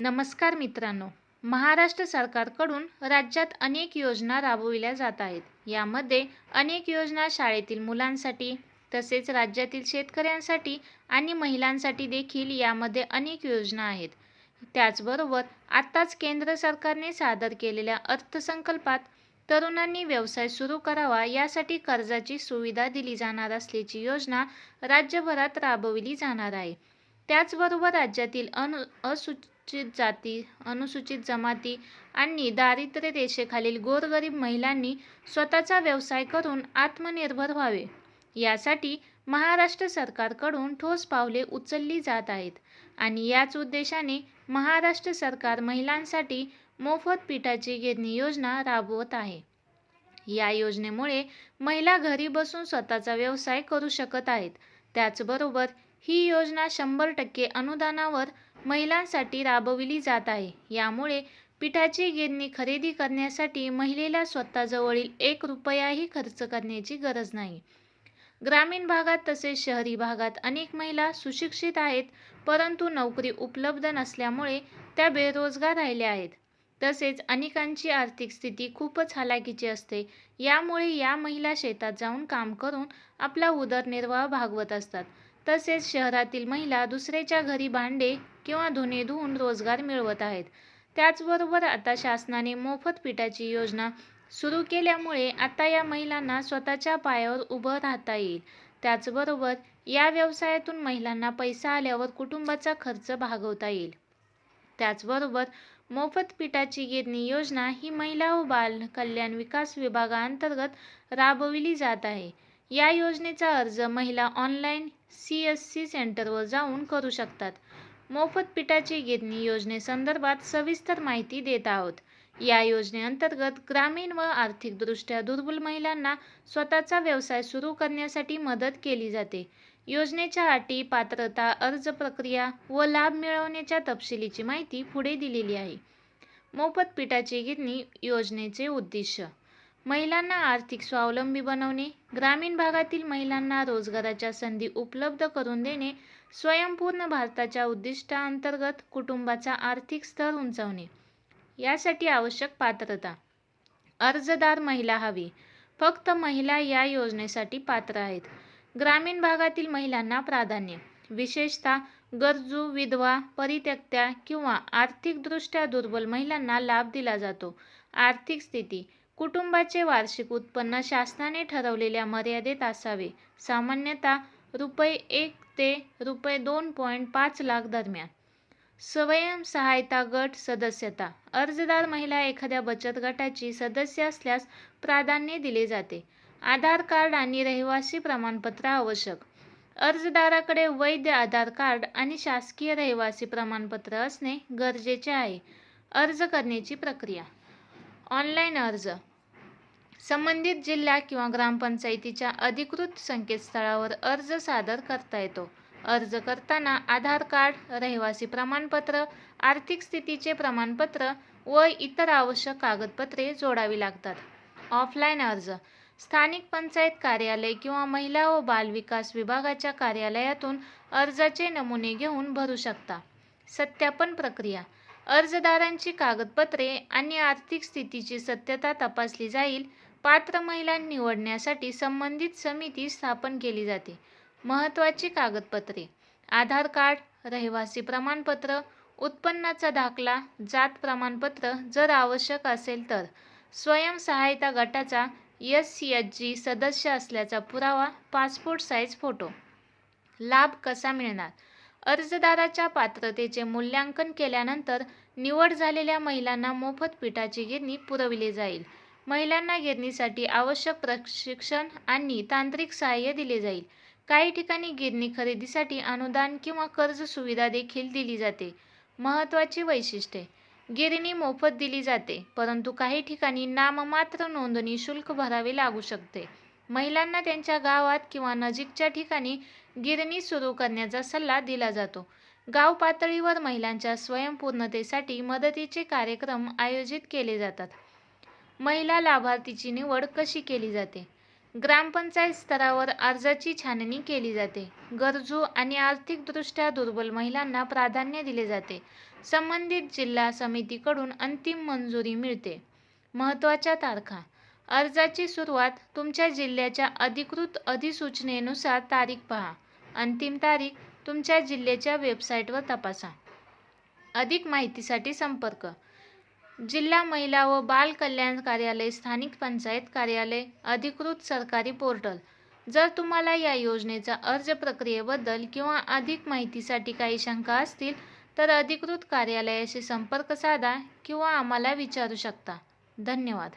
नमस्कार मित्रांनो. महाराष्ट्र सरकारकडून राज्यात अनेक योजना राबविल्या जात आहेत. यामध्ये अनेक योजना शाळेतील मुलांसाठी तसेच राज्यातील शेतकऱ्यांसाठी आणि महिलांसाठी देखील यामध्ये अनेक योजना आहेत. त्याचबरोबर आत्ताच केंद्र सरकारने सादर केलेल्या अर्थसंकल्पात तरुणांनी व्यवसाय सुरू करावा यासाठी कर्जाची सुविधा दिली जाणार असल्याची योजना राज्यभरात राबविली जाणार आहे. त्याचबरोबर राज्यातील अनु अनुसूचित जाती अनुसूचित जमाती आणि दारिद्र्य रेषेखालील गोरगरीब महिलांनी स्वतःचा व्यवसाय करून आत्मनिर्भर व्हावे. यासाठी महाराष्ट्र सरकारकडून ठोस पावले उचलली जात आहेत आणि याच उद्देशाने महाराष्ट्र सरकार महिलांसाठी मोफत पिठाची गिरणी योजना राबवत आहे. या योजनेमुळे महिला घरी बसून स्वतःचा व्यवसाय करू शकत आहेत. त्याचबरोबर ही योजना शंभर टक्के अनुदानावर महिलांसाठी राबविली जात आहे. यामुळे पिठाची गिरणी खरेदी करण्यासाठी महिलेला स्वतःजवळील एक रुपयाही खर्च करण्याची गरज नाही. ग्रामीण भागात तसेच शहरी भागात अनेक महिला सुशिक्षित आहेत परंतु नोकरी उपलब्ध नसल्यामुळे त्या बेरोजगार राहिल्या आहेत. तसेच अनेकांची आर्थिक स्थिती खूपच हलाखीची असते. यामुळे या महिला शेतात जाऊन काम करून आपला उदरनिर्वाह भागवत असतात. तसेच शहरातील महिला दुसऱ्याच्या घरी भांडे किंवा धुणे धुवून रोजगार मिळवत आहेत. त्याचबरोबर आता शासनाने मोफत पिठाची योजना सुरू केल्यामुळे आता या महिलांना स्वतःच्या पायावर उभं राहता येईल. त्याचबरोबर या व्यवसायातून महिलांना पैसा आल्यावर कुटुंबाचा खर्च भागवता येईल. त्याचबरोबर मोफत पिठाची गिरणी योजना ही महिला व बाल कल्याण विकास विभागाअंतर्गत राबविली जात आहे. या योजनेचा अर्ज महिला ऑनलाईन सी एस सी सेंटरवर जाऊन करू शकतात. मोफत पिठाची गिरणी योजनेसंदर्भात सविस्तर माहिती देत आहोत. या योजनेअंतर्गत ग्रामीण व आर्थिकदृष्ट्या दुर्बल महिलांना स्वतःचा व्यवसाय सुरू करण्यासाठी मदत केली जाते. योजनेच्या अटी पात्रता अर्ज प्रक्रिया व लाभ मिळवण्याच्या तपशिलीची माहिती पुढे दिलेली आहे. मोफत पिठाची गिरणी योजनेचे उद्दिष्ट महिलांना आर्थिक स्वावलंबी बनवणे ग्रामीण भागातील महिलांना रोजगाराच्या संधी उपलब्ध करून देणे स्वयंपूर्ण भारताच्या उद्दिष्टांतर्गत कुटुंबाचा आर्थिक स्तर उंचावणे. यासाठी आवश्यक पात्रता. अर्जदार महिला हवी. फक्त महिला या योजनेसाठी पात्र आहेत. ग्रामीण भागातील महिलांना प्राधान्य. विशेषतः गरजू विधवा परित्यक्त्या किंवा आर्थिकदृष्ट्या दुर्बल महिलांना लाभ दिला जातो. आर्थिक स्थिती. कुटुंबाचे वार्षिक उत्पन्न शासनाने ठरवलेल्या मर्यादेत असावे. सामान्यतः रुपये एक ते रुपये दोन पॉईंट पाच लाख दरम्यान. स्वयंसहायता गट सदस्यता. अर्जदार महिला एखाद्या बचत गटाची सदस्य असल्यास प्राधान्य दिले जाते. आधार कार्ड आणि रहिवासी प्रमाणपत्र आवश्यक. अर्जदाराकडे वैध आधार कार्ड आणि शासकीय रहिवासी प्रमाणपत्र असणे गरजेचे आहे. अर्ज करण्याची प्रक्रिया. ऑनलाईन अर्ज. संबंधित जिल्हा किंवा ग्रामपंचायतीच्या अधिकृत संकेतस्थळावर अर्ज सादर करता येतो. अर्ज करताना आधार कार्ड रहिवासी प्रमाणपत्र आर्थिक स्थितीचे प्रमाणपत्र व इतर आवश्यक कागदपत्रे जोडावी लागतात. ऑफलाईन अर्ज. स्थानिक पंचायत कार्यालय किंवा महिला व बाल विकास विभागाच्या कार्यालयातून अर्जाचे नमुने घेऊन भरू शकता. सत्यापन प्रक्रिया. अर्जदारांची कागदपत्रे आणि आर्थिक स्थितीची सत्यता तपासली जाईल. पात्र महिला निवडण्यासाठी संबंधित समिती स्थापन केली जाते. महत्त्वाची कागदपत्रे आधार कार्ड रहिवासी प्रमाणपत्र उत्पन्नाचा दाखला जात प्रमाणपत्र जर आवश्यक असेल तर. स्वयंसहायता गटाचा एस सी एच जी सदस्य असल्याचा पुरावा पासपोर्ट साईज फोटो. लाभ कसा मिळणार? अर्जदाराच्या पात्रतेचे मूल्यांकन केल्यानंतर निवड झालेल्या महिलांना मोफत पिठाची गिरणी पुरविली जाईल. महिलांना गिरणीसाठी आवश्यक प्रशिक्षण आणि तांत्रिक सहाय्य दिले जाईल. काही ठिकाणी गिरणी खरेदीसाठी अनुदान किंवा कर्ज सुविधा देखील दिली जाते. महत्त्वाची वैशिष्ट्ये. गिरणी मोफत दिली जाते परंतु काही ठिकाणी नाममात्र नोंदणी शुल्क भरावे लागू शकते. महिलांना त्यांच्या गावात किंवा नजीकच्या ठिकाणी गिरणी सुरू करण्याचा सल्ला दिला जातो. गाव पातळीवर महिलांच्या स्वयंपूर्णतेसाठी मदतीचे कार्यक्रम आयोजित केले जातात. महिला लाभार्थीची निवड कशी केली जाते? ग्रामपंचायत स्तरावर अर्जाची छाननी केली जाते. गरजू आणि आर्थिकदृष्ट्या दुर्बल महिलांना प्राधान्य दिले जाते. संबंधित जिल्हा समितीकडून अंतिम मंजुरी मिळते. महत्त्वाच्या तारखा. अर्जाची सुरुवात तुमच्या जिल्ह्याच्या अधिकृत अधिसूचनेनुसार तारीख पहा. अंतिम तारीख तुमच्या जिल्ह्याच्या वेबसाईटवर तपासा. अधिक माहितीसाठी संपर्क. जिल्हा महिला व बाल कल्याण कार्यालय स्थानिक पंचायत कार्यालय अधिकृत सरकारी पोर्टल. जर तुम्हाला या योजनेचा अर्ज प्रक्रियेबद्दल किंवा अधिक माहितीसाठी काही शंका असतील तर अधिकृत कार्यालयाशी संपर्क साधा किंवा आम्हाला विचारू शकता. धन्यवाद.